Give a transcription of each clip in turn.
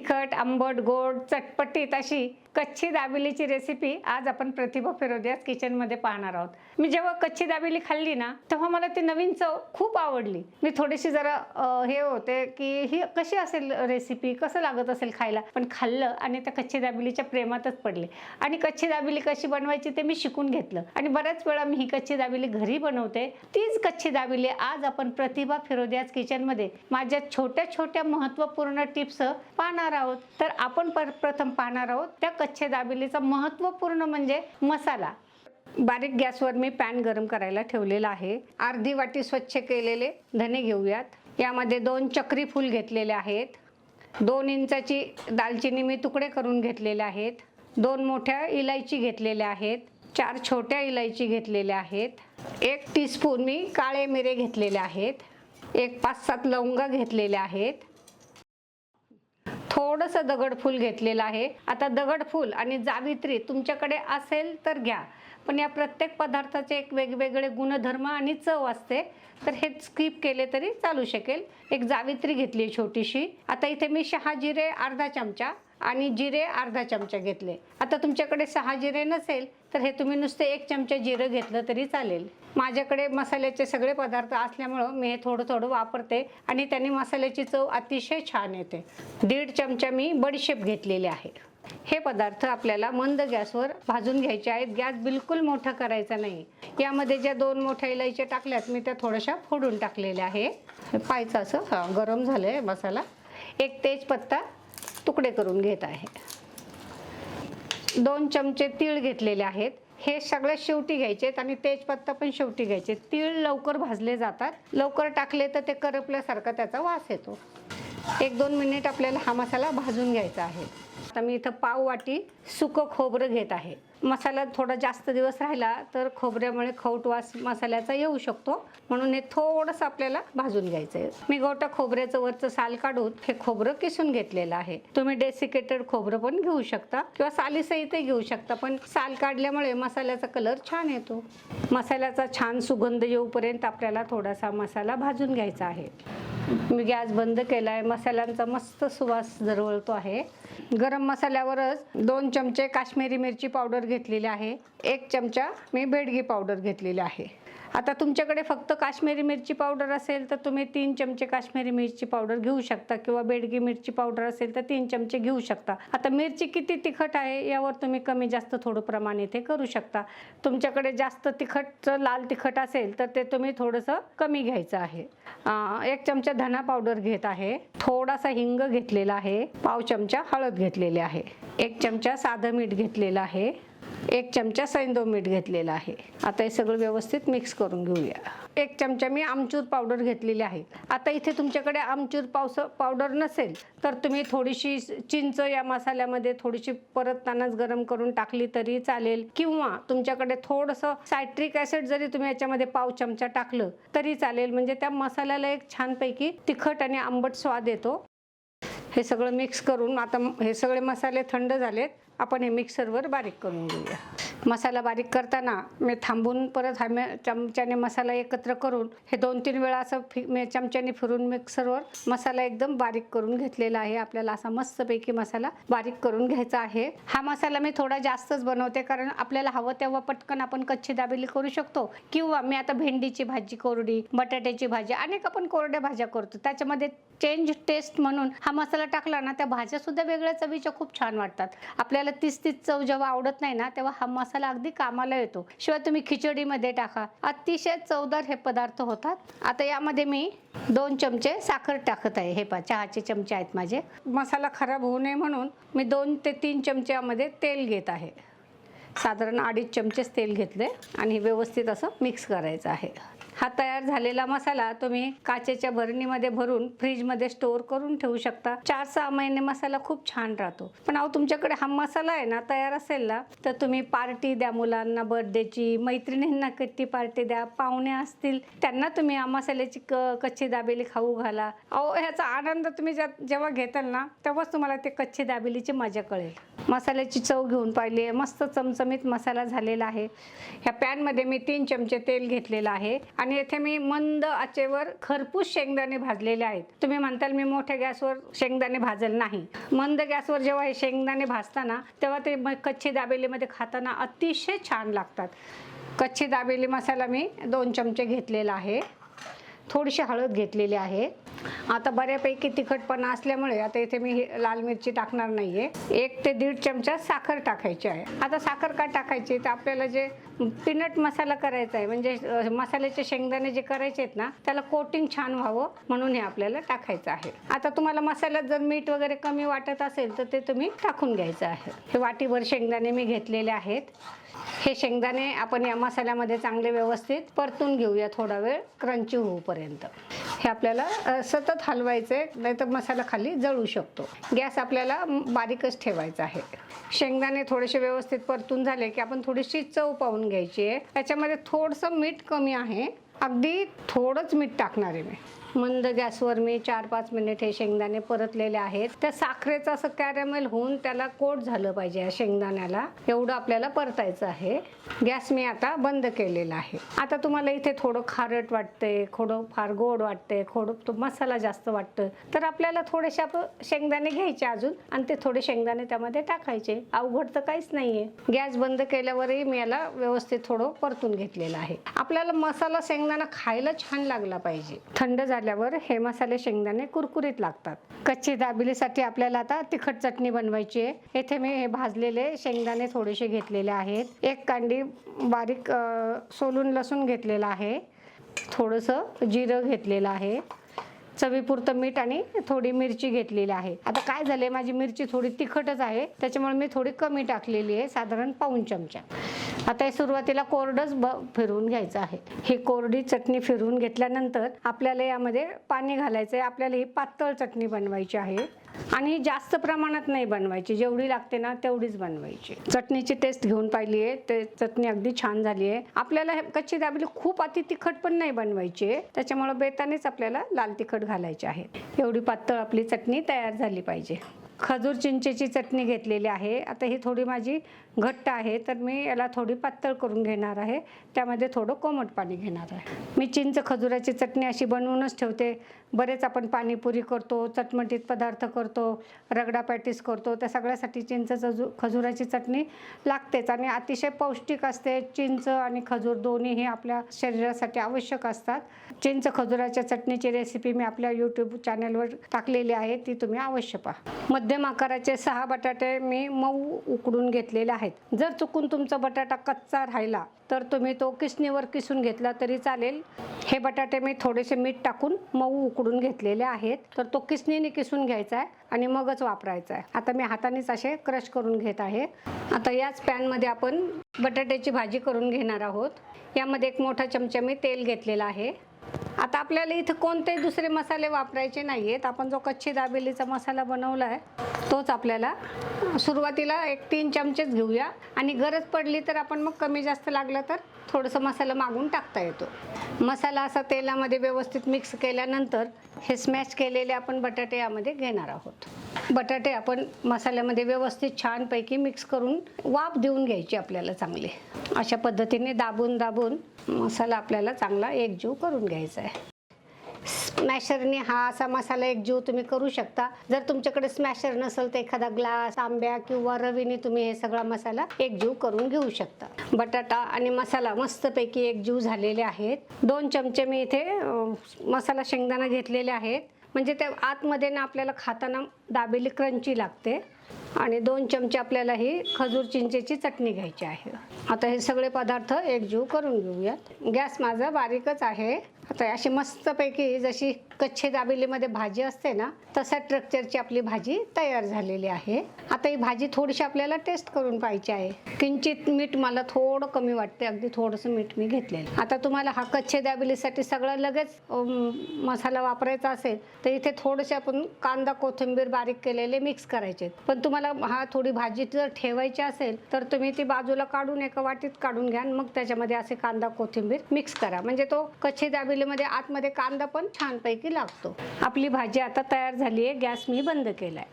तिखट आंबट गोड चटपटीत अशी कच्ची दाबिलीची रेसिपी आज आपण प्रतिभा फिरोदियास किचनमध्ये पाहणार आहोत. मी जेव्हा कच्ची दाबेली खाल्ली ना तेव्हा मला ती नवीन चव खूप आवडली. मी थोडीशी जरा हे होते की ही कशी असेल रेसिपी कसं लागत असेल खायला? पण खाल्लं आणि त्या कच्ची दाबिलीच्या प्रेमातच पडले. आणि कच्ची दाबिली कशी बनवायची ते मी शिकून घेतलं. आणि बऱ्याच वेळा मी ही कच्ची दाबेली घरी बनवते. तीच कच्ची दाबिली आज आपण प्रतिभा फिरोदियास किचनमध्ये माझ्या छोट्या छोट्या महत्त्वपूर्ण टिप्स पाहणार आहोत तर आपण पर प्रथम पाहणार आहोत त्या कच्च्या दाबिलीचा महत्त्वपूर्ण म्हणजे मसाला. बारीक गॅसवर मी पॅन गरम करायला ठेवलेला आहे. अर्धी वाटी स्वच्छ केलेले धने घेऊयात. यामध्ये दोन चक्री फूल घेतलेले आहेत. दोन इंचाची दालचिनी मी तुकडे करून घेतलेले आहेत. दोन मोठ्या इलायची घेतलेल्या आहेत. चार छोट्या इलायची घेतलेल्या आहेत. एक टीस्पून मी काळे मिरे घेतलेले आहेत. एक पाच सात लवंगा घेतलेल्या आहेत. थोडंसं दगडफूल घेतलेलं आहे. आता दगडफूल आणि जावित्री तुमच्याकडे असेल तर घ्या. पण या प्रत्येक पदार्थाचे एक वेगवेगळे गुणधर्म आणि चव असते. तर हे स्किप केले तरी चालू शकेल. एक जावित्री घेतली छोटीशी. आता इथे मी शहा जिरे अर्धा चमचा आणि जिरे अर्धा चमचा घेतले. आता तुमच्याकडे सहा जिरे नसेल तर हे तुम्ही नुसते एक चमचा जिरं घेतलं तरी चालेल. माझ्याकडे मसाल्याचे सगळे पदार्थ असल्यामुळं मी हे थोडं थोडं वापरते आणि त्यांनी मसाल्याची चव अतिशय छान येते. दीड चमचा मी बडीशेप घेतलेले आहे. हे पदार्थ आपल्याला मंद गॅसवर भाजून घ्यायचे आहेत. गॅस बिलकुल मोठा करायचा नाही. यामध्ये ज्या दोन मोठ्या इलायच्या टाकल्यात मी त्या थोड्याशा फोडून टाकलेल्या आहे. पायचं पाहायचं असं हां गरम झालं आहे मसाला. एक तेजपत्ता तुकडे करून घेत आहे. दोन चमचे तीळ घेतलेले आहेत. हे सगळे शेवटी घ्यायचे आहेत आणि तेजपत्ता पण शेवटी घ्यायचे तीळ लवकर भाजले जातात. लवकर टाकले तर ते करपल्यासारखा त्याचा वास येतो. एक दोन मिनिट आपल्याला हा मसाला भाजून घ्यायचा आहे. आता मी इथं पाव वाटी सुकं खोबरं घेत आहे. मसाला थोडा जास्त दिवस राहिला तर खोबऱ्यामुळे खवट वास मसाल्याचा येऊ शकतो. म्हणून हे थोडंसं आपल्याला भाजून घ्यायचं आहे मी गोटा खोबऱ्याचं वरचं साल काढून हे खोबरं किसून घेतलेलं आहे. तुम्ही डेसिकेटेड खोबरं पण घेऊ शकता किंवा सालीसहितही घेऊ शकता पण साल काढल्यामुळे मसाल्याचा कलर छान येतो. मसाल्याचा छान सुगंध येऊपर्यंत आपल्याला थोडासा मसाला भाजून घ्यायचा आहे. मी गॅस बंद केला आहे मसाल्यांचा मस्त सुवास दरवळतो आहे. गरम मसाल्यावरच दोन चमचे काश्मीरी मिरची पावडर घेतलेली आहे. एक चमचा मी बेडगी पावडर घेतलेली आहे. आता तुमच्याकडे फक्त काश्मीरी मिरची पावडर असेल तर तुम्ही तीन चमचे काश्मीरी मिरची पावडर घेऊ शकता किंवा बेडगी मिरची पावडर असेल तर तीन चमचे घेऊ शकता. आता मिरची किती तिखट आहे यावर तुम्ही कमी जास्त थोडं प्रमाण इथे करू शकता. तुमच्याकडे जास्त तिखटचं लाल तिखट असेल तर ते तुम्ही थोडंसं कमी घ्यायचं आहे. एक चमचा धना पावडर घेत आहे. थोडासा हिंग घेतलेला आहे. पाव चमचा हळद घेतलेली आहे. एक चमचा साधं मीठ घेतलेलं आहे. एक चमचा सैंदो मीठ घेतलेला आहे. आता हे सगळं व्यवस्थित मिक्स करून घेऊया. एक चमचा मी आमचूर पावडर घेतलेली आहे. आता इथे तुमच्याकडे आमचूर पावस पावडर नसेल तर तुम्ही थोडीशी चिंच या मसाल्यामध्ये थोडीशी परततानाच गरम करून टाकली तरी चालेल. किंवा तुमच्याकडे थोडंसं सायट्रिक ॲसिड जरी तुम्ही याच्यामध्ये पाव चमचा टाकलं तरी चालेल. म्हणजे त्या मसाल्याला एक छानपैकी तिखट आणि आंबट स्वाद येतो. हे सगळं मिक्स करून आता हे सगळे मसाले थंड झालेत. आपण हे मिक्सरवर बारीक करून घेऊया. मसाला बारीक करताना मी थांबून परत हा मे- चमच्याने मसाला एकत्र करून हे दोन तीन वेळा असं फि मे- चमच्याने फिरून मिक्सरवर मसाला एकदम बारीक करून घेतलेला आहे. आपल्याला असा मस्तपैकी मसाला बारीक करून घ्यायचा आहे. हा मसाला मी थोडा जास्तच बनवते कारण आपल्याला हवं तेव्हा पटकन आपण कच्ची दाबेली करू शकतो. किंवा मी आता भेंडीची भाजी कोरडी बटाट्याची भाजी अनेक आपण कोरड्या भाज्या करतो. त्याच्यामध्ये चेंज टेस्ट म्हणून हा मसाला टाकला ना त्या भाज्या सुद्धा वेगळ्या चवीच्या खूप छान वाटतात. आपल्याला तीच तीच चव जेव्हा आवडत नाही ना तेव्हा हा मसाला अगदी कामाला येतो. शिवाय तुम्ही खिचडीमध्ये टाका. अतिशय चवदार हे पदार्थ होतात. आता यामध्ये मी दोन चमचे साखर टाकत आहे. हे पा चहाचे चमचे आहेत माझे. मसाला खराब होऊ नये म्हणून मी दोन ते तीन चमच्यामध्ये तेल घेत आहे. साधारण अडीच चमचेच तेल घेतले आणि व्यवस्थित असं मिक्स करायचं आहे. हा तयार झालेला मसाला तुम्ही काचेच्या भरणीमध्ये भरून फ्रीजमध्ये स्टोअर करून ठेवू शकता. चार सहा महिने मसाला खूप छान राहतो. पण अहो तुमच्याकडे हा मसाला आहे ना तयार असेल ना तर तुम्ही पार्टी द्या मुलांना बर्थडेची मैत्रिणींना किती पार्टी द्या पाहुणे असतील त्यांना तुम्ही हा मसाल्याची क कच्ची दाबेली खाऊ घाला. अहो ह्याचा आनंद तुम्ही ज्या जेव्हा घेताल ना तेव्हाच तुम्हाला ते कच्ची दाबेलीची मजा कळेल. मसाल्याची चव घेऊन पाहिली आहे मस्त चमचमीत मसाला झालेला आहे. ह्या पॅनमध्ये मी तीन चमचे तेल घेतलेलं आहे. आणि येथे मी मंद आचेवर खरपूस शेंगदाणे भाजलेले आहेत. तुम्ही म्हणताल मी मोठ्या गॅसवर शेंगदाणे भाजल नाही. मंद गॅसवर जेव्हा हे शेंगदाणे भाजताना तेव्हा ते कच्चे कच्ची दाबेलीमध्ये खाताना अतिशय छान लागतात. कच्ची दाबेली मसाला मी दोन चमचे घेतलेला आहे. थोडीशी हळद घेतलेली आहे. आता बऱ्यापैकी तिखटपणा असल्यामुळे आता इथे मी लाल मिरची टाकणार नाही आहे एक ते दीड चमचा साखर टाकायची आहे. आता साखर का टाकायची? तर आपल्याला जे पीनट मसाला करायचा आहे. म्हणजे मसाल्याचे शेंगदाणे जे करायचे आहेत ना त्याला कोटिंग छान व्हावं म्हणून हे आपल्याला टाकायचं आहे. आता तुम्हाला मसाल्यात जर मीठ वगैरे कमी वाटत असेल तर ते तुम्ही टाकून घ्यायचं आहे. हे वाटीभर शेंगदाणे मी घेतलेले आहेत. हे शेंगदाणे आपण या मसाल्यामध्ये चांगले व्यवस्थित परतून घेऊया थोडा वेळ क्रंची होऊपर्यंत. हे आपल्याला सतत हलवायचं आहे नाहीतर मसाला खाली जळू शकतो. गॅस आपल्याला बारीकच ठेवायचा आहे. शेंगदाणे थोडेसे व्यवस्थित परतून झाले की आपण थोडीशी चव पाहून घ्यायची आहे. त्याच्यामध्ये थोडंसं मीठ कमी आहे. अगदी थोडंच मीठ टाकणार आहे मी. मंद गॅसवर मी चार पाच मिनिट हे शेंगदाणे परतलेले आहेत. त्या साखरेचं असं कॅरेमेल होऊन त्याला कोट झालं पाहिजे या शेंगदाण्याला. एवढं आपल्याला परतायचं आहे. गॅस मी आता बंद केलेला आहे. आता तुम्हाला इथे थोडं खारट वाटतंय थोडं फार गोड वाटतंय थोडं तो मसाला जास्त वाटतं तर आपल्याला थोडेसे शेंगदाणे घ्यायचे अजून आणि ते थोडे शेंगदाणे त्यामध्ये टाकायचे. अवघड तर काहीच नाहीये. गॅस बंद केल्यावरही मी याला व्यवस्थित थोडं परतून घेतलेलं आहे. आपल्याला मसाला शेंगदाणा खायला छान लागला पाहिजे. थंड झाल्यावर हे मसाले शेंगदाणे कुरकुरीत लागतात. कच्ची दाबिलीसाठी आपल्याला आता तिखट चटणी बनवायची आहे. येथे मी हे भाजलेले शेंगदाणे थोडेसे घेतलेले आहेत. एक कांडी बारीक सोलून लसूण घेतलेला आहे. थोडंसं जिरं घेतलेलं आहे. चवीपुरतं मीठ आणि थोडी मिरची घेतलेली आहे. आता काय झाले माझी मिरची थोडी तिखटच आहे. त्याच्यामुळे मी थोडी कमी टाकलेली आहे. साधारण पाऊन चमचा. आता हे सुरुवातीला कोरडच ब फिरवून घ्यायचं आहे. ही कोरडी चटणी फिरवून घेतल्यानंतर आपल्याला यामध्ये पाणी घालायचं आहे. आपल्याला ही पातळ चटणी बनवायची आहे. आणि जास्त प्रमाणात नाही बनवायची. जेवढी लागते ना तेवढीच बनवायची. चटणीची टेस्ट घेऊन पाहिली आहे ते चटणी अगदी छान झाली आहे आपल्याला हे कच्ची दाबेली खूप अति तिखट पण नाही बनवायची आहे. त्याच्यामुळे बेतानेच आपल्याला लाल तिखट घालायचे आहे. एवढी पातळ आपली चटणी तयार झाली पाहिजे. खजूर चिंचेची चटणी घेतलेली आहे. आता ही थोडी माझी घट्ट आहे तर मी याला थोडी पातळ करून घेणार आहे. त्यामध्ये थोडं कोमट पाणी घेणार आहे. मी चिंच खजुराची चटणी अशी बनवूनच ठेवते. बरेच आपण पाणीपुरी करतो चटमटीत पदार्थ करतो रगडा पॅटीस करतो. त्या सगळ्यासाठी चिंच खजू खजुराची चटणी लागतेच आणि अतिशय पौष्टिक असते. चिंच आणि खजूर दोन्ही हे आपल्या शरीरासाठी आवश्यक असतात. चिंच खजुराच्या चटणीची रेसिपी मी आपल्या यूट्यूब चॅनलवर टाकलेली आहे. ती तुम्ही अवश्य पहा. मध्यम आकाराचे सहा बटाटे मी मऊ उकडून घेतलेले आहेत. जर चुकून तुमचा बटाटा कच्चा राहिला तर तुम्ही तो किसणीवर किसून घेतला तरी चालेल. हे बटाटे मी थोडेसे मीठ टाकून मऊ उकडून घेतलेले आहेत. तर तो किसणीने किसून घ्यायचा आहे आणि मगच वापरायचा आहे. आता मी हातानेच असे क्रश करून घेत आहे. आता याच पॅनमध्ये आपण बटाट्याची भाजी करून घेणार आहोत. यामध्ये एक मोठा चमचा मी तेल घेतलेला आहे. आता आपल्याला इथं कोणते दुसरे मसाले वापरायचे नाही आहेत आपण जो कच्ची दाबेलीचा मसाला बनवला आहे तोच आपल्याला सुरुवातीला एक तीन चमचेच घेऊया. आणि गरज पडली तर आपण मग कमी जास्त लागलं तर थोडंसं मसाला मागून टाकता येतो. मसाला असा तेलामध्ये व्यवस्थित मिक्स केल्यानंतर हे स्मॅश केलेले आपण बटाटे यामध्ये घेणार आहोत. बटाटे आपण मसाल्यामध्ये व्यवस्थित छानपैकी मिक्स करून वाफ देऊन घ्यायची आपल्याला चांगले. अशा पद्धतीने दाबून दाबून मसाला आपल्याला चांगला एकजीव करून घ्यायचा आहे. स्मॅशरने हा असा मसाला एकजीव तुम्ही करू शकता. जर तुमच्याकडे स्मॅशर नसेल तर एखादा ग्लास आंब्या किंवा रवीने तुम्ही हे सगळा मसाला एकजीव करून घेऊ शकता. बटाटा आणि मसाला मस्तपैकी एकजीव झालेले आहेत. दोन चमचे मी इथे अं, मसाला शेंगदाणा घेतलेले आहेत. म्हणजे त्या आतमध्ये ना आपल्याला खाताना दाबेली क्रंची लागते. आणि दोन चमचे आपल्याला ही खजूर चिंचेची चटणी घ्यायची आहे. आता हे सगळे पदार्थ एकजीव करून घेऊयात. गॅस माझा बारीकच आहे. आता अशी मस्तपैकी जशी कच्छे दाबेलीमध्ये भाजी असते ना तशा स्ट्रक्चरची आपली भाजी तयार झालेली आहे. आता ही भाजी थोडीशी आपल्याला टेस्ट करून पाहिजे आहे. किंचित मीठ मला थोडं कमी वाटते अगदी थोडंसं मीठ मी घेतलेलं. आता तुम्हाला हा कच्छे दाबेलीसाठी सगळं लगेच मसाला वापरायचा असेल तर इथे थोडेसे आपण कांदा कोथिंबीर बारीक केलेले मिक्स करायचे पण तुम्हाला हा थोडी भाजी जर ठेवायची असेल तर तुम्ही ती बाजूला काढून एका वाटीत काढून घ्या मग त्याच्यामध्ये असे कांदा कोथिंबीर मिक्स करा. म्हणजे तो कच्ची दाबेलीमध्ये आतमध्ये कांदा पण छानपैकी लागतो. आपली भाजी आता तयार झाली आहे गॅस मी बंद केलाय.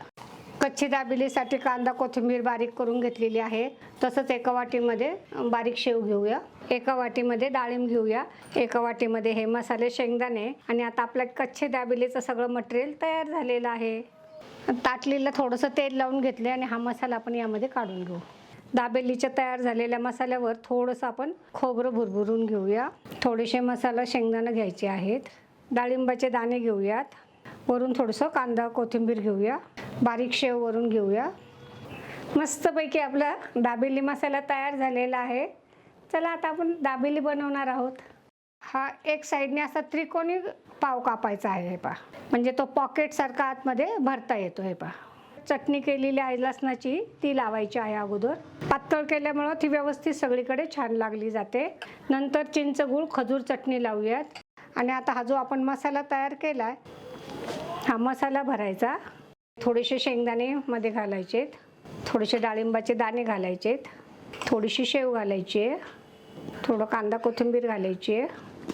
कच्ची दाबिलीसाठी कांदा कोथिंबीर बारीक करून घेतलेली आहे. तसंच एका वाटीमध्ये बारीक शेव घेऊया. एका वाटीमध्ये डाळिंब घेऊया. एका वाटीमध्ये हे मसाले शेंगदाणे आणि आता आपल्या कच्चे दाबिलीचं सगळं मटेरियल तयार झालेलं आहे. ताटलीला थोडंसं तेल लावून घेतले आणि हा मसाला आपण यामध्ये काढून घेऊ. दाबेलीच्या तयार झालेल्या मसाल्यावर थोडंसं आपण खोबरं भुरभुरून घेऊया. थोडेसे मसाला शेंगदाणं घ्यायचे आहेत. डाळिंबाचे दाणे घेऊयात. वरून थोडंसं कांदा कोथिंबीर घेऊया. बारीक शेव वरून घेऊया. मस्तपैकी आपला दाबेली मसाला तयार झालेला आहे. चला आता आपण दाबेली बनवणार आहोत. हा एक साईडने असा त्रिकोणी पाव कापायचा आहे हे पहा. म्हणजे तो पॉकेटसारखा आतमध्ये भरता येतो हे पहा. चटणी केलेली आहे लसणाची ती लावायची आहे अगोदर. पातळ केल्यामुळं ती व्यवस्थित सगळीकडे छान लागली जाते. नंतर चिंचगूळ खजूर चटणी लावूयात. आणि आता हा जो आपण मसाला तयार केला आहे हा मसाला भरायचा. थोडेसे शेंगदाणे मध्ये घालायचेत. थोडेसे डाळिंबाचे दाणे घालायचेत. थोडीशी शेव घालायची थोडं कांदा कोथिंबीर घालायची आहे.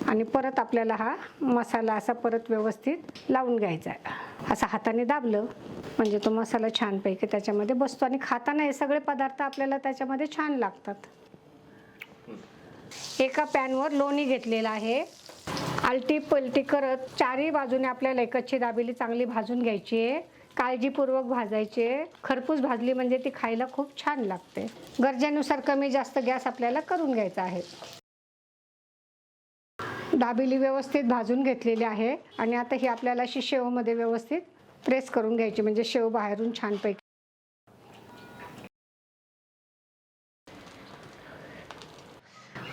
आणि परत आपल्याला हा मसाला असा परत व्यवस्थित लावून घ्यायचा आहे. असं हाताने दाबलं म्हणजे तो मसाला छानपैकी त्याच्यामध्ये बसतो आणि खाताना हे सगळे पदार्थ आपल्याला त्याच्यामध्ये छान लागतात. एका पॅनवर लोणी घेतलेला आहे. आलटी पलटी करत चारही बाजूने आपल्याला एक कच्ची दाबेली चांगली भाजून घ्यायची आहे. काळजीपूर्वक भाजायची आहे. खरपूस भाजली म्हणजे ती खायला खूप छान लागते. गरजेनुसार कमी जास्त गॅस आपल्याला करून घ्यायचा आहे. दाबेली व्यवस्थित भाजून घेतलेली आहे. आणि आता ही आपल्याला अशी शेवमध्ये व्यवस्थित प्रेस करून घ्यायची म्हणजे शेव बाहेरून छानपैकी.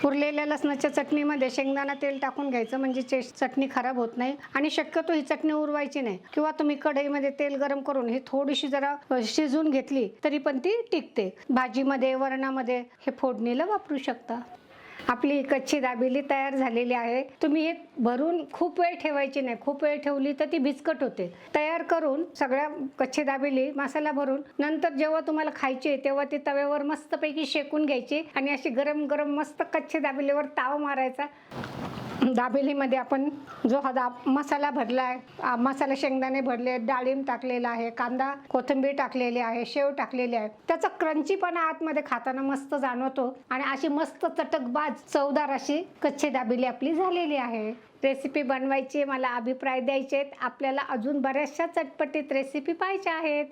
उरलेल्या लसणाच्या चटणीमध्ये शेंगदाणा तेल टाकून घ्यायचं म्हणजे चटणी खराब होत नाही. आणि शक्यतो ही चटणी उरवायची नाही. किंवा तुम्ही कढईमध्ये तेल गरम करून ही थोडीशी जरा शिजवून शिजून घेतली तरी पण ती टिकते. भाजीमध्ये वरणामध्ये हे फोडणीला वापरू शकता. आपली कच्ची दाबेली तयार झालेली आहे. तुम्ही हे भरून खूप वेळ ठेवायची नाही. खूप वेळ ठेवली तर ती भिजकट होते. तयार करून सगळ्या कच्ची दाबेली मसाला भरून नंतर जेव्हा तुम्हाला खायची तेव्हा ती तव्यावर मस्तपैकी शेकून घ्यायची आणि अशी गरम गरम मस्त कच्ची दाबेलीवर ताव मारायचा. दाबेलीमध्ये आपण जो हा दाब मसाला भरला आहे मसाला शेंगदाणे भरले डाळिंब टाकलेला आहे कांदा कोथिंबीर टाकलेली आहे शेव टाकलेली आहे. त्याचा क्रंचीपणा आतमध्ये खाताना मस्त जाणवतो आणि अशी मस्त चटकबाज चवदार अशी कच्ची दाबेली आपली झालेली आहे. रेसिपी बनवायची मला अभिप्राय द्यायचे आहेत आपल्याला अजून बऱ्याचशा चटपटीत रेसिपी पाहिजे आहेत.